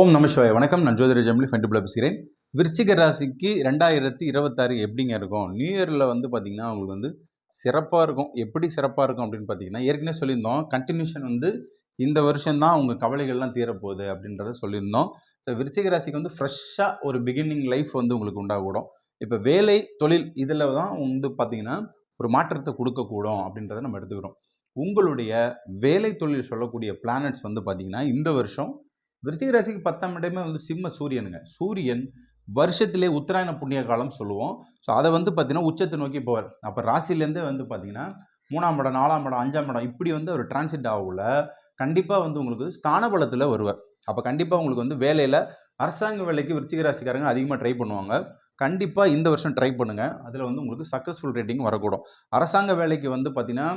ஓம் நமசிவாய் வணக்கம். நான் ஜோதிர ஜம்லி ஃபென்டிபிள் பேசுகிறேன். விருச்சிக ராசிக்கு ரெண்டாயிரத்தி இருபத்தாறு எப்படிங்க இருக்கும்? நியூ இயரில் வந்து பார்த்திங்கன்னா உங்களுக்கு வந்து சிறப்பாக இருக்கும். எப்படி சிறப்பாக இருக்கும் அப்படின்னு பார்த்தீங்கன்னா ஏற்கனவே சொல்லியிருந்தோம். கண்டினியூஷன் வந்து இந்த வருஷம்தான் உங்கள் கவலைகள்லாம் தீரப்போகுது அப்படின்றத சொல்லியிருந்தோம். ஸோ விருச்சிக ராசிக்கு வந்து ஃப்ரெஷ்ஷாக ஒரு பிகினிங் லைஃப் வந்து உங்களுக்கு உண்டாகக்கூடும். இப்போ வேலை தொழில் இதில் தான் வந்து பார்த்திங்கன்னா ஒரு மாற்றத்தை கொடுக்கக்கூடும் அப்படின்றத நம்ம எடுத்துக்கிறோம். உங்களுடைய வேலை தொழில் சொல்லக்கூடிய பிளானட்ஸ் வந்து பார்த்திங்கன்னா இந்த வருஷம் விருச்சிக ராசிக்கு பத்தாம் இடமே வந்து சிம்ம சூரியனுங்க. சூரியன் வருஷத்திலே உத்தராயண புண்ணிய காலம் சொல்லுவோம். ஸோ அதை வந்து பார்த்தீங்கன்னா உச்சத்தை நோக்கி போவார். அப்போ ராசிலேருந்தே வந்து பார்த்தீங்கன்னா மூணாம் இடம் நாலாம் இடம் அஞ்சாம் இடம் இப்படி வந்து ஒரு டிரான்சிட் ஆகல கண்டிப்பாக வந்து உங்களுக்கு ஸ்தான பலத்தில் வருவார். அப்போ கண்டிப்பாக உங்களுக்கு வந்து வேலையில் அரசாங்க வேலைக்கு விருச்சிக ராசிக்காரங்க அதிகமாக ட்ரை பண்ணுவாங்க. கண்டிப்பாக இந்த வருஷம் ட்ரை பண்ணுங்கள் அதில் வந்து உங்களுக்கு சக்ஸஸ்ஃபுல் ரேட்டிங் வரக்கூடும். அரசாங்க வேலைக்கு வந்து பார்த்தீங்கன்னா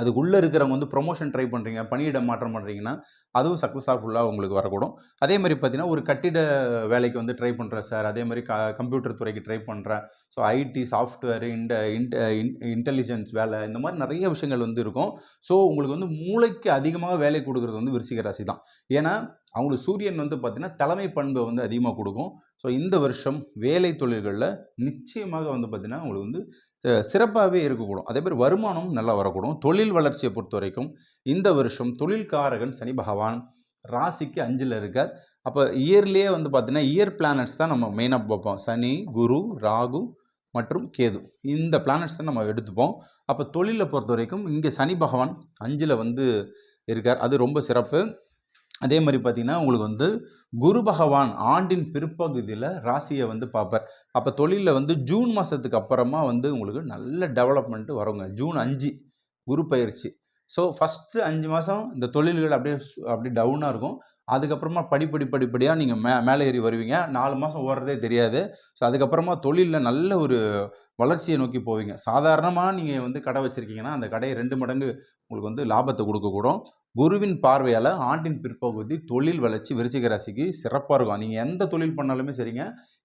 அதுக்குள்ளே இருக்கிறவங்க வந்து ப்ரொமோஷன் ட்ரை பண்ணுறீங்க பணியிட மாற்றம் பண்ணுறீங்கன்னா அதுவும் சக்ஸஸ்ஃபுல்லாக உங்களுக்கு வரக்கூடும். அதே மாதிரி பார்த்தீங்கன்னா ஒரு கட்டிட வேலைக்கு வந்து ட்ரை பண்ணுறேன் சார் அதே மாதிரி க கம்ப்யூட்டர் துறைக்கு ட்ரை பண்ணுறேன் ஸோ ஐடி சாஃப்ட்வேர் இந்த இன்டெலிஜென்ஸ் வேலை இந்த மாதிரி நிறைய விஷயங்கள் வந்து இருக்கும். ஸோ உங்களுக்கு வந்து மூளைக்கு அதிகமாக வேலை கொடுக்குறது வந்து விருச்சிக ராசி தான். ஏன்னா அவங்களுக்கு சூரியன் வந்து பார்த்திங்கன்னா தலைமை பண்பை வந்து அதிகமாக கொடுக்கும். ஸோ இந்த வருஷம் வேலை தொழில்களில் நிச்சயமாக வந்து பார்த்திங்கன்னா உங்களுக்கு வந்து சிறப்பாகவே இருக்கக்கூடும். அதே மாதிரி வருமானம் நல்லா வரக்கூடும். தொழில் வளர்ச்சியை பொறுத்த வரைக்கும் இந்த வருஷம் தொழில்காரகன் சனி பகவான் ராசிக்கு அஞ்சில் இருக்கார். அப்போ இயர்லேயே வந்து பார்த்திங்கன்னா இயர் பிளானட்ஸ் தான் நம்ம மெயினாக பார்ப்போம். சனி குரு ராகு மற்றும் கேது. இந்த பிளானட்ஸ் தான் நம்ம எடுத்துப்போம். அப்போ தொழிலை பொறுத்த வரைக்கும் இங்கே சனி பகவான் அஞ்சில் வந்து இருக்கார். அது ரொம்ப சிறப்பு. அதே மாதிரி பார்த்திங்கன்னா உங்களுக்கு வந்து குரு பகவான் ஆண்டின் பிற்பகுதியில் ராசியை வந்து பார்ப்பார். அப்போ தொழிலில் வந்து ஜூன் மாதத்துக்கு அப்புறமா வந்து உங்களுக்கு நல்ல டெவலப்மெண்ட்டு வருங்க. ஜூன் அஞ்சு குரு பயிற்சி. ஸோ ஃபஸ்ட்டு அஞ்சு மாதம் இந்த தொழில்கள் அப்படியே அப்படியே டவுனாக இருக்கும். அதுக்கப்புறமா படிப்படி படிப்படியாக நீங்கள் மே மேலே ஏறி வருவீங்க. நாலு மாதம் ஓடுறதே தெரியாது. ஸோ அதுக்கப்புறமா தொழிலில் நல்ல ஒரு வளர்ச்சியை நோக்கி போவீங்க. சாதாரணமாக நீங்கள் வந்து கடை வச்சுருக்கீங்கன்னா அந்த கடையை ரெண்டு மடங்கு உங்களுக்கு வந்து லாபத்தை கொடுக்கக்கூடும். குருவின் பார்வையால் ஆண்டின் பிற்பகுதி தொழில் வளர்ச்சி விருச்சிக ராசிக்கு சிறப்பாக இருக்கும். நீங்கள் எந்த தொழில் பண்ணாலுமே சரிங்க.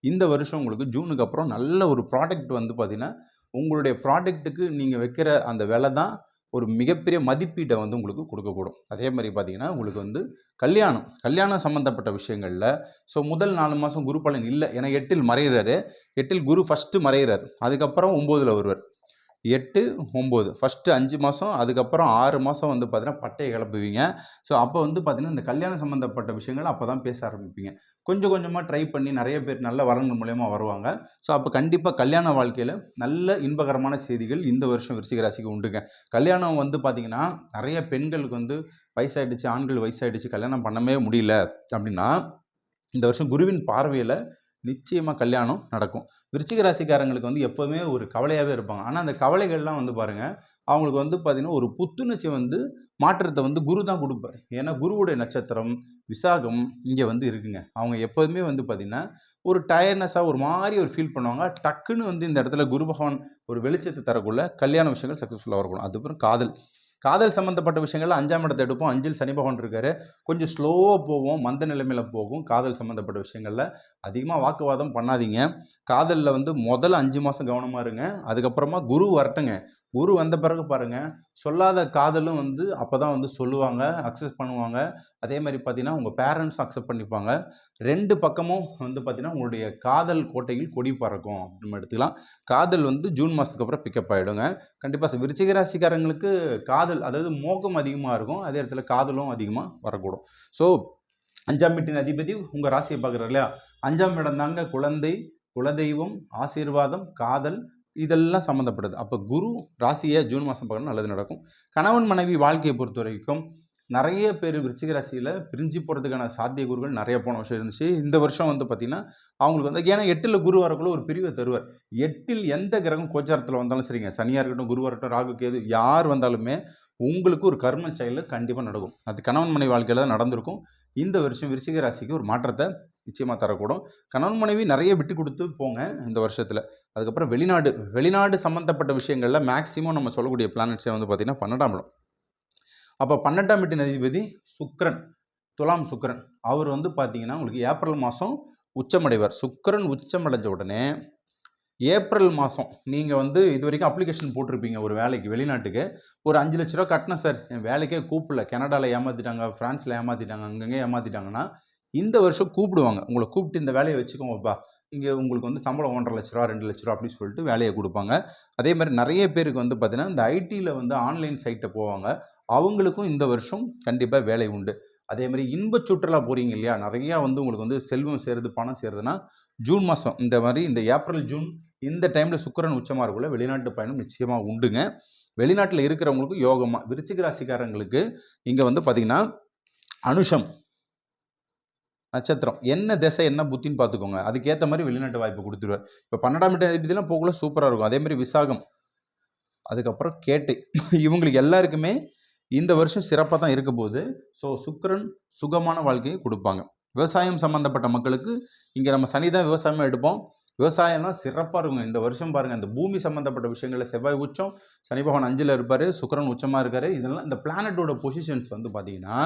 இந்த வருஷம் உங்களுக்கு ஜூனுக்கு அப்புறம் நல்ல ஒரு ப்ராடக்ட் வந்து பார்த்திங்கன்னா உங்களுடைய ப்ராடக்ட்டுக்கு நீங்கள் வைக்கிற அந்த விலை தான் ஒரு மிகப்பெரிய மதிப்பீட்டை வந்து உங்களுக்கு கொடுக்கக்கூடும். அதே மாதிரி பார்த்தீங்கன்னா உங்களுக்கு வந்து கல்யாணம் கல்யாணம் சம்மந்தப்பட்ட விஷயங்களில் ஸோ முதல் நாலு மாதம் குரு பலன் இல்லை ஏன்னா எட்டில் மறைகிறாரு எட்டில் குரு ஃபஸ்ட்டு மறைகிறார் அதுக்கப்புறம் ஒம்போதில் வருவார். எட்டு ஒம்பது. ஃபஸ்ட்டு அஞ்சு மாதம் அதுக்கப்புறம் ஆறு மாதம் வந்து பார்த்தீங்கன்னா பட்டையை கிளப்புவீங்க. ஸோ அப்போ வந்து பார்த்திங்கன்னா இந்த கல்யாணம் சம்மந்தப்பட்ட விஷயங்கள் அப்போ தான் பேச ஆரம்பிப்பீங்க. கொஞ்சம் கொஞ்சமாக ட்ரை பண்ணி நிறைய பேர் நல்ல வரங்கள் மூலயமா வருவாங்க. ஸோ அப்போ கண்டிப்பாக கல்யாண வாழ்க்கையில் நல்ல இன்பகரமான செய்திகள் இந்த வருஷம் விருச்சிக ராசிக்கு உண்டுங்க. கல்யாணம் வந்து பார்த்திங்கன்னா நிறைய பெண்களுக்கு வந்து வயசாகிடுச்சு ஆண்கள் வயசாகிடுச்சு கல்யாணம் பண்ணவே முடியல அப்படின்னா இந்த வருஷம் குருவின் பார்வையில் நிச்சயமாக கல்யாணம் நடக்கும். விருச்சிக ராசிக்காரங்களுக்கு வந்து எப்போவுமே ஒரு கவலையாகவே இருப்பாங்க. ஆனால் அந்த கவலைகள்லாம் வந்து பாருங்கள் அவங்களுக்கு வந்து பார்த்திங்கன்னா ஒரு புத்துணர்ச்சி வந்து மாற்றத்தை வந்து குரு தான் கொடுப்பார். ஏன்னா குருவுடைய நட்சத்திரம் விசாகம் இங்கே வந்து இருக்குங்க. அவங்க எப்போதுமே வந்து பார்த்திங்கன்னா ஒரு டயர்னஸாக ஒரு மாதிரி ஒரு ஃபீல் பண்ணுவாங்க. டக்குன்னு வந்து இந்த இடத்துல குரு பகவான் ஒரு வெளிச்சத்தை தரக்குள்ள கல்யாண விஷயங்கள் சக்ஸஸ்ஃபுல்லாக இருக்கணும் அதுக்கப்புறம் காதல். காதல் சம்மந்தப்பட்ட விஷயங்கள் அஞ்சாம் இடத்தை எடுப்போம். அஞ்சில் சனி பகவான் இருக்காரு. கொஞ்சம் ஸ்லோவாக போவோம். மந்த நிலைமையில் போகும். காதல் சம்மந்தப்பட்ட விஷயங்களில் அதிகமாக வாக்குவாதம் பண்ணாதீங்க. காதலில் வந்து முதல்ல அஞ்சு மாதம் கவனமாக இருங்க. அதுக்கப்புறமா குரு வரட்டுங்க. குரு வந்த பிறகு பாருங்கள் சொல்லாத காதலும் வந்து அப்போ தான் வந்து சொல்லுவாங்க அக்செப்ட் பண்ணுவாங்க. அதே மாதிரி பார்த்தீங்கன்னா உங்கள் பேரண்ட்ஸும் அக்செப்ட் பண்ணிப்பாங்க. ரெண்டு பக்கமும் வந்து பார்த்திங்கன்னா உங்களுடைய காதல் கோட்டையில் கொடி பறக்கும். அப்படின்னு எடுத்துக்கலாம். காதல் வந்து ஜூன் மாதத்துக்கு அப்புறம் பிக்கப் ஆகிடுங்க கண்டிப்பாக விருச்சிக ராசிக்காரங்களுக்கு காதல் அதாவது மோகம் அதிகமாக இருக்கும். அதே இடத்துல காதலும் அதிகமாக வரக்கூடும். ஸோ அஞ்சாம் வீட்டின் அதிபதி உங்கள் ராசியை பார்க்குறாரு இல்லையா? அஞ்சாம் இடம் தாங்க குழந்தை. குலதெய்வம் ஆசீர்வாதம் காதல் இதெல்லாம் சம்மந்தப்படுது அப்போ குரு ராசியை ஜூன் மாதம் பார்க்கணும் நல்லது நடக்கும். கணவன் மனைவி வாழ்க்கையை பொறுத்த வரைக்கும் நிறைய பேர் விருச்சிக ராசியில் பிரிஞ்சு போகிறதுக்கான சாத்தியக்கூறுகள் நிறைய போன வருஷம் இருந்துச்சு. இந்த வருஷம் வந்து பார்த்திங்கன்னா அவங்களுக்கு வந்து ஏன்னா எட்டில் குரு வரக்குள்ள ஒரு பிரிவை தருவார். எட்டில் எந்த கிரகம் கோச்சாரத்தில் வந்தாலும் சரிங்க. சனியாக இருக்கட்டும் குருவாக இருக்கட்டும் ராகு கேது யார் வந்தாலுமே உங்களுக்கு ஒரு கர்ம செயல் கண்டிப்பாக நடக்கும். அது கணவன் மனைவி வாழ்க்கையில் தான் நடந்திருக்கும். இந்த வருஷம் விருச்சிக ராசிக்கு ஒரு மாற்றத்தை நிச்சயமாக தரக்கூடும். கணவன் மனைவி நிறைய விட்டு கொடுத்து போங்க இந்த வருஷத்தில். அதுக்கப்புறம் வெளிநாடு வெளிநாடு சம்மந்தப்பட்ட விஷயங்களில் மேக்ஸிமம் நம்ம சொல்லக்கூடிய பிளானட்ஸே வந்து பார்த்திங்கன்னா பன்னெண்டாம் இடம். அப்போ பன்னெண்டாம் வீட்டு அதிபதி சுக்ரன் துலாம் சுக்ரன் அவர் வந்து பார்த்தீங்கன்னா உங்களுக்கு ஏப்ரல் மாதம் உச்சமடைவார். சுக்கரன் உச்சமடைஞ்ச உடனே ஏப்ரல் மாதம் நீங்கள் வந்து இது வரைக்கும் அப்ளிகேஷன் போட்டிருப்பீங்க ஒரு வேலைக்கு வெளிநாட்டுக்கு. ஒரு அஞ்சு லட்ச ரூபா கட்டினேன் சார் என் வேலைக்கே கூப்பிடல. கனடாவில் ஏமாற்றிட்டாங்க ஃப்ரான்ஸில் ஏமாற்றிட்டாங்க அங்கங்கே ஏமாற்றிட்டாங்கன்னா இந்த வருஷம் கூப்பிடுவாங்க. உங்களை கூப்பிட்டு இந்த வேலையை வச்சுக்கோங்கப்பா இங்கே உங்களுக்கு வந்து சம்பளம் ஒன்றரை லட்ச ரூபா ரெண்டு லட்ச ரூபா அப்படின்னு சொல்லிட்டு வேலையை கொடுப்பாங்க. அதே மாதிரி நிறைய பேருக்கு வந்து பார்த்திங்கன்னா இந்த ஐடியில் வந்து ஆன்லைன் சைட்டை போவாங்க. அவங்களுக்கும் இந்த வருஷம் கண்டிப்பாக வேலை உண்டு. அதே மாதிரி இன்ப சுற்றுலா போகிறீங்க இல்லையா? நிறையா வந்து உங்களுக்கு வந்து செல்வம் சேருது பணம் சேருதுன்னா ஜூன் மாதம் இந்த மாதிரி இந்த ஏப்ரல் ஜூன் இந்த டைமில் சுக்கரன் உச்சமாக இருக்குள்ள வெளிநாட்டு பயணம் நிச்சயமாக உண்டுங்க. வெளிநாட்டில் இருக்கிறவங்களுக்கு யோகமாக விருச்சிக ராசிக்காரங்களுக்கு இங்கே வந்து பார்த்திங்கன்னா அனுஷம் நட்சத்திரம். என்ன திசை என்ன புத்தின்னு பார்த்துக்கோங்க அதுக்கேற்ற மாதிரி வெளிநாட்டு வாய்ப்பு கொடுத்துருவார். இப்போ பன்னெண்டாம் தேதியெல்லாம் போகக்குள்ள சூப்பராக இருக்கும். அதே மாதிரி விசாகம். அதுக்கப்புறம் கேட்டு. இவங்களுக்கு எல்லாருக்குமே இந்த வருஷம் சிறப்பாக தான் இருக்க போது ஸோ சுக்கரன் சுகமான வாழ்க்கையை கொடுப்பாங்க. விவசாயம் சம்மந்தப்பட்ட மக்களுக்கு இங்கே நம்ம சனி தான் விவசாயமாக எடுப்போம். விவசாயம்லாம் சிறப்பாக இருக்குங்க. இந்த வருஷம் பாருங்கள் இந்த பூமி சம்மந்தப்பட்ட விஷயங்களில் செவ்வாய் உச்சம் சனி பகவான் அஞ்சில் இருப்பார் சுக்கரன் உச்சமாக இருக்கார். இதெல்லாம் இந்த பிளானட்டோட பொசிஷன்ஸ் வந்து பார்த்தீங்கன்னா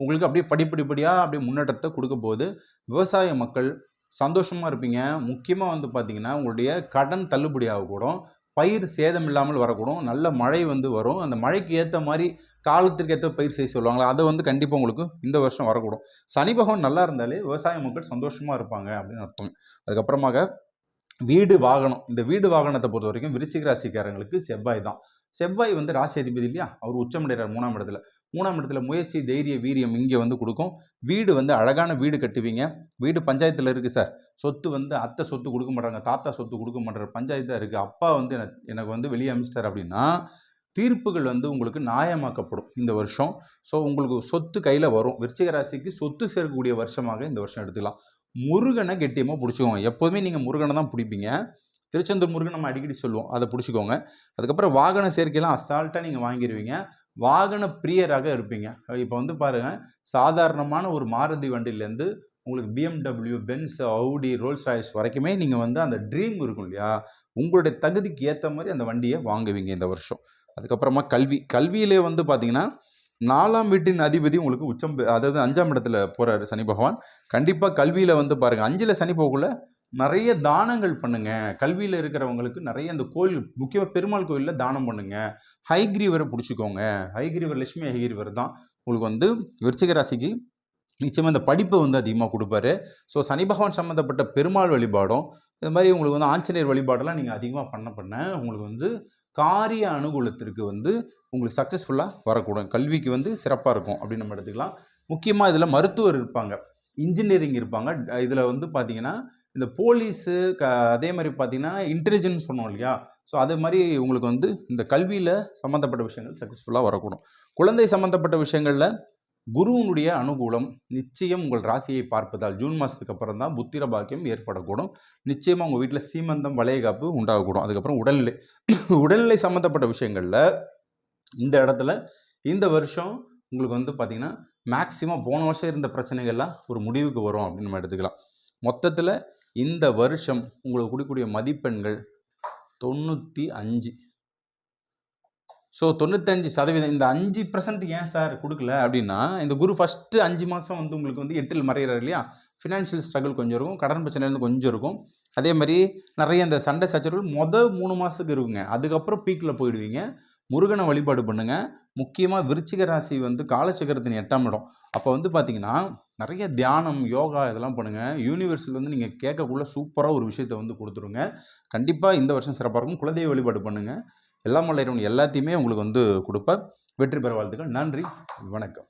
உங்களுக்கு அப்படியே படிப்படிப்படியாக அப்படியே முன்னேற்றத்தை கொடுக்க போது விவசாய மக்கள் சந்தோஷமாக இருப்பீங்க. முக்கியமாக வந்து பார்த்தீங்கன்னா உங்களுடைய கடன் தள்ளுபடி ஆகக்கூடும். பயிர் சேதம் இல்லாமல் வரக்கூடும். நல்ல மழை வந்து வரும். அந்த மழைக்கு ஏற்ற மாதிரி காலத்திற்கு ஏற்ற பயிர் செய்ய சொல்லுவாங்களா அதை வந்து கண்டிப்பாக உங்களுக்கு இந்த வருஷம் வரக்கூடும். சனி பகவான் நல்லா இருந்தாலே விவசாய மக்கள் சந்தோஷமாக இருப்பாங்க அப்படின்னு அர்த்தம். அதுக்கப்புறமாக வீடு வாகனம். இந்த வீடு வாகனத்தை பொறுத்த வரைக்கும் விருச்சிக ராசிக்காரங்களுக்கு செவ்வாய் தான். செவ்வாய் வந்து ராசி அதிபதி இல்லையா? அவர் உச்சமடைகிறார் மூணாம் இடத்துல. மூணாம் இடத்துல முயற்சி தைரிய வீரியம் இங்கே வந்து கொடுக்கும். வீடு வந்து அழகான வீடு கட்டுவீங்க. வீடு பஞ்சாயத்தில் இருக்குது சார். சொத்து வந்து அத்தை சொத்து கொடுக்க மாட்டாங்க தாத்தா சொத்து கொடுக்க மாட்டார். பஞ்சாயத்தாக இருக்குது அப்பா வந்து எனக்கு வந்து வெளியே அமிச்சிட்டார் அப்படின்னா தீர்ப்புகள் வந்து உங்களுக்கு நியாயமாக்கப்படும் இந்த வருஷம். ஸோ உங்களுக்கு சொத்து கையில் வரும். விருச்சிக ராசிக்கு சொத்து சேர்க்கக்கூடிய வருஷமாக இந்த வருஷம் எடுத்துக்கலாம். முருகனை கெட்டியமாக பிடிச்சிக்கோங்க. எப்போதுமே நீங்கள் முருகனை தான் பிடிப்பீங்க. திருச்செந்தூர் முருகன் நம்ம அடிக்கடி சொல்லுவோம். அதை பிடிச்சிக்கோங்க. அதுக்கப்புறம் வாகன சேர்க்கையெல்லாம் அசால்ட்டாக நீங்கள் வாங்கிடுவீங்க வாகன பிரியராக இருப்பீங்க. இப்போ வந்து பாருங்கள் சாதாரணமான ஒரு மாருதி வண்டியிலேருந்து உங்களுக்கு BMW Benz Audi Rolls Royce வரைக்குமே நீங்கள் வந்து அந்த ட்ரீம் இருக்கும் இல்லையா? உங்களுடைய தகுதிக்கு ஏற்ற மாதிரி அந்த வண்டியை வாங்குவீங்க இந்த வருஷம். அதுக்கப்புறமா கல்வி. கல்வியிலே வந்து பார்த்தீங்கன்னா நாலாம் வீட்டின் அதிபதி உங்களுக்கு உச்சம் அதாவது அஞ்சாம் இடத்துல போகிறாரு சனி பகவான். கண்டிப்பாக கல்வியில் வந்து பாருங்கள் அஞ்சில் சனி போகக்குள்ள நிறைய தானங்கள் பண்ணுங்க. கல்வியில் இருக்கிறவங்களுக்கு நிறைய அந்த கோயில் முக்கியமாக பெருமாள் கோயிலில் தானம் பண்ணுங்க. ஹைகிரீவரை பிடிச்சிக்கோங்க. ஹைகிரீவர் லட்சுமி ஹைகிரீவர் தான் உங்களுக்கு வந்து விருச்சிக ராசிக்கு நிச்சயமாக இந்த படிப்பை வந்து அதிகமாக கொடுப்பாரு. ஸோ சனி பகவான் சம்மந்தப்பட்ட பெருமாள் வழிபாடும் இது மாதிரி உங்களுக்கு வந்து ஆஞ்சநேயர் வழிபாடெல்லாம் நீங்கள் அதிகமாக பண்ண பண்ண உங்களுக்கு வந்து காரிய அனுகூலத்திற்கு வந்து உங்களுக்கு சக்ஸஸ்ஃபுல்லாக வரக்கூடும். கல்விக்கு வந்து சிறப்பாக இருக்கும் அப்படின்னு நம்ம எடுத்துக்கலாம். முக்கியமாக இதில் மருத்துவர் இருப்பாங்க. இன்ஜினியரிங் இருப்பாங்க. இதில் வந்து பார்த்தீங்கன்னா இந்த போலீஸு க அதே மாதிரி பார்த்தீங்கன்னா இன்டெலிஜென்ஸ் சொன்னோம் இல்லையா? ஸோ அதே மாதிரி உங்களுக்கு வந்து இந்த கல்வியில் சம்மந்தப்பட்ட விஷயங்கள் சக்ஸஸ்ஃபுல்லாக வரக்கூடும். குழந்தை சம்மந்தப்பட்ட விஷயங்களில் குருவினுடைய அனுகூலம் நிச்சயம் உங்கள் ராசியை பார்ப்பதால் ஜூன் மாதத்துக்கு அப்புறம் தான் புத்திர பாக்கியம் ஏற்படக்கூடும். நிச்சயமாக உங்கள் வீட்டில் சீமந்தம் வளையகாப்பு உண்டாகக்கூடும். அதுக்கப்புறம் உடல்நிலை. உடல்நிலை சம்மந்தப்பட்ட விஷயங்களில் இந்த இடத்துல இந்த வருஷம் உங்களுக்கு வந்து பார்த்திங்கன்னா மேக்சிமம் போன வருஷம் இருந்த பிரச்சனைகள்லாம் ஒரு முடிவுக்கு வரும் அப்படின்னு நம்ம எடுத்துக்கலாம். மொத்தத்தில் இந்த வருஷம் உங்களுக்கு கொடுக்கக்கூடிய மதிப்பெண்கள் தொண்ணூற்றி அஞ்சு. ஸோ தொண்ணூத்தஞ்சு சதவீதம் இந்த அஞ்சு பர்சன்ட் ஏன் சார் கொடுக்கல அப்படின்னா இந்த குரு ஃபஸ்ட்டு அஞ்சு மாதம் வந்து உங்களுக்கு வந்து எட்டில் மறையிறாரு இல்லையா? ஃபினான்ஷியல் ஸ்ட்ரகிள் கொஞ்சம் இருக்கும் கடன் பிரச்சனைலேருந்து கொஞ்சம் இருக்கும். அதே மாதிரி நிறைய இந்த சண்டை சச்சரவுகள் மொதல் மூணு மாதத்துக்கு இருக்குங்க. அதுக்கப்புறம் பீக்கில் போயிடுவீங்க. முருகனை வழிபாடு பண்ணுங்கள் முக்கியமாக விருச்சிக ராசி வந்து காலச்சக்கரத்தின் எட்டாம் இடம். அப்போ வந்து பார்த்தீங்கன்னா நிறைய தியானம் யோகா இதெல்லாம் பண்ணுங்கள் யூனிவர்ஸில் வந்து நீங்கள் கேட்கக்குள்ள சூப்பராக ஒரு விஷயத்தை வந்து கொடுத்துருங்க. கண்டிப்பாக இந்த வருஷம் சிறப்பாக இருக்கும். குலதெய்வ வழிபாடு பண்ணுங்கள் எல்லாம் வல்ல இறைவன் எல்லாத்தையுமே உங்களுக்கு வந்து கொடுப்பார். வெற்றி பெற வாழ்த்துக்கள். நன்றி. வணக்கம்.